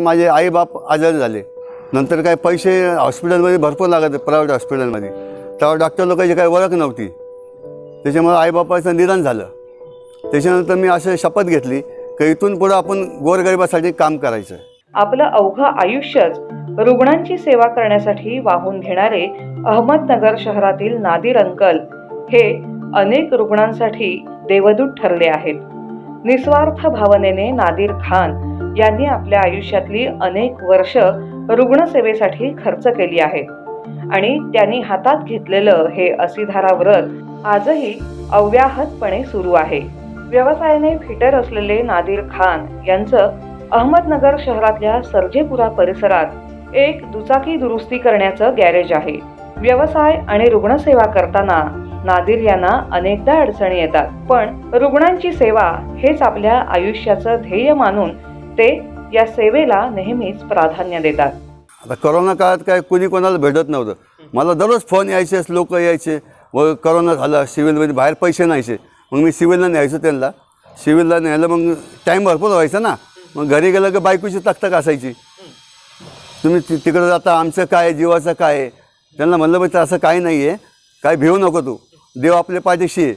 माझे आई बाप आजारी झाले. नंतर काय पैसे हॉस्पिटलमध्ये भरपूर लागत प्रायव्हेट हॉस्पिटलमध्ये. तेव्हा डॉक्टर लोकांची काही ओळख नव्हती. त्याच्यामुळे आईबापाचं निधन झालं. त्याच्यानंतर मी असं शपथ घेतली की इथून पुढं आपण गोरगरिबासाठी काम करायचं. आपलं अवघं आयुष्यच रुग्णांची सेवा करण्यासाठी वाहून घेणारे अहमदनगर शहरातील नादिर अंकल हे अनेक रुग्णांसाठी देवदूत ठरले आहेत. निस्वार्थ भावनेने नादिर खान यांनी आपल्या आयुष्यातली अनेक वर्ष रुग्णसेवेसाठी खर्च केली आहेत आणि त्यांनी हातात घेतलेलं हे असिधारा व्रत आजही अव्याहतपणे सुरू आहे. व्यवसायाने फिटर असलेले नादिर खान यांचं अहमदनगर शहरातल्या सर्जेपुरा परिसरात एक दुचाकी दुरुस्ती करण्याचं गॅरेज आहे. व्यवसाय आणि रुग्णसेवा करताना नादिर यांना अनेकदा अडचणी येतात. पण रुग्णांची सेवा हेच आपल्या आयुष्याचं ध्येय मानून ते या सेवेला नेहमीच प्राधान्य देतात. आता करोना काळात काय कुणी कोणाला भेटत नव्हतं. मला दररोज फोन यायचे लोक यायचे. व करोना झाला सिव्हिलमध्ये बाहेर पैसे न्यायचे मग मी सिव्हिलला न्यायचो त्यांना. सिव्हिलला न्यायला मग टाईम भरपूर व्हायचा ना. मग घरी गेलं की बायकोची तकतक असायची. तुम्ही ति तिकडं जाता आमचं काय जीवाचं काय आहे? त्यांना म्हणलं पाहिजे असं काही नाही आहे काय भिवू नको तू. देव आपल्या पाठीशी आहे.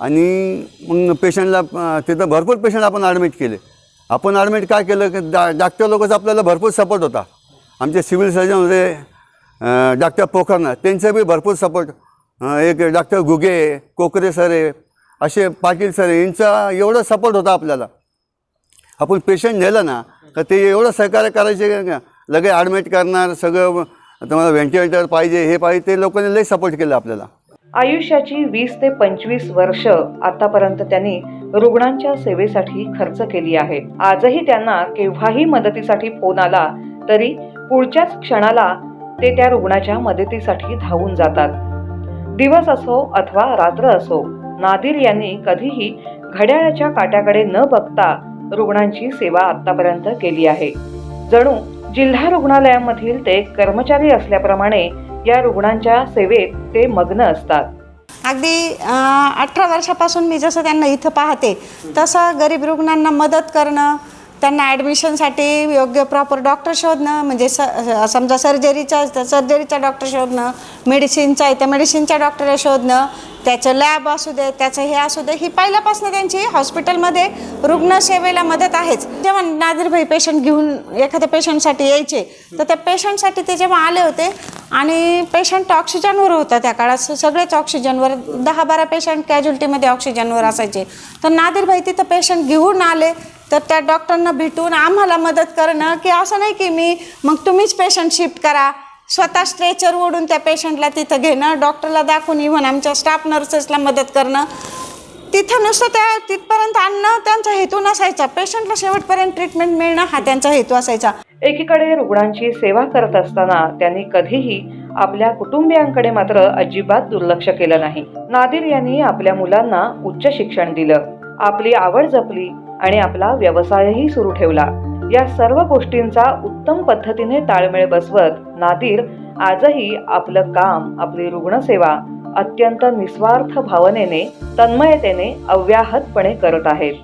आणि मग पेशंटला तिथं भरपूर पेशंट आपण ॲडमिट केले. आपण ॲडमिट काय केलं की डा डॉक्टर लोकच आपल्याला भरपूर सपोर्ट होता. आमचे सिव्हिल सर्जन होते डॉक्टर पोखरना त्यांचा बी भरपूर सपोर्ट एक डॉक्टर घुगे कोकरे सर आहे असे पाटील सर यांचा एवढा सपोर्ट होता आपल्याला. आपण पेशंट नेलं ना तर ते एवढं सहकार्य करायचे लगे ॲडमिट करणार सगळं तुम्हाला व्हेंटिलेटर पाहिजे हे पाहिजे ते लोकांनी लई सपोर्ट केलं आपल्याला. आयुष्याची वीस ते पंचवीस वर्ष आतापर्यंत त्यांनी रुग्णांच्या सेवेसाठी खर्च केली आहे. आजही त्यांना केव्हाही मदतीसाठी फोन आला तरी पुढच्याच क्षणाला ते त्या रुग्णाच्या मदतीसाठी धावून जातात. दिवस असो अथवा रात्र असो नादिर यांनी कधीही घड्याळाच्या काट्याकडे न बघता रुग्णांची सेवा आतापर्यंत केली आहे. जणू जिल्हा रुग्णालयामधील ते कर्मचारी असल्याप्रमाणे या रुग्णांच्या सेवेत ते मग्न असतात. अगदी अठरा वर्षापासून मी जसं त्यांना इथं पाहते तसं गरीब रुग्णांना मदत करणं त्यांना ॲडमिशनसाठी योग्य प्रॉपर डॉक्टर शोधणं म्हणजे स समजा सर्जरीचा सर्जरीचा डॉक्टर शोधणं मेडिसिनचा आहे त्या मेडिसिनच्या डॉक्टरला शोधणं त्याचं लॅब असू दे त्याचं हे असू दे ही पहिल्यापासून त्यांची हॉस्पिटलमध्ये रुग्णसेवेला मदत आहेच. जेव्हा नादिरभाई पेशंट घेऊन एखाद्या पेशंटसाठी यायचे तर त्या पेशंटसाठी ते जेव्हा आले होते आणि पेशंट ऑक्सिजनवर होता त्या काळात. सगळेच ऑक्सिजनवर दहा बारा पेशंट कॅज्युलिटीमध्ये ऑक्सिजनवर असायचे. तर नादिरभाई तिथं पेशंट घेऊन आले. तर त्या डॉक्टरना भेटून आम्हाला मदत करणं की असं नाही की मी मग तुम्हीच पेशंट शिफ्ट करा. स्वतः स्ट्रेचर ओढून त्या पेशंटला तिथं घेणं डॉक्टरला दाखवून इव्हन आमच्या स्टाफ नर्सेसला मदत करणं. तिथं नुसतं त्या तिथपर्यंत आणणं त्यांचा हेतू नसायचा. पेशंटला शेवटपर्यंत ट्रीटमेंट मिळणं हा त्यांचा हेतू असायचा. एकीकडे रुग्णांची सेवा करत असताना त्यांनी कधीही आपल्या कुटुंबियांकडे मात्र अजिबात दुर्लक्ष केलं नाही. नादिर यांनी आपल्या मुलांना उच्च शिक्षण दिलं. आपली आवड जपली आणि आपला व्यवसायही सुरू ठेवला. या सर्व गोष्टींचा उत्तम पद्धतीने ताळमेळ बसवत नादिर आजही आपलं काम आपली रुग्णसेवा अत्यंत निस्वार्थ भावनेने तन्मयतेने अव्याहतपणे करत आहेत.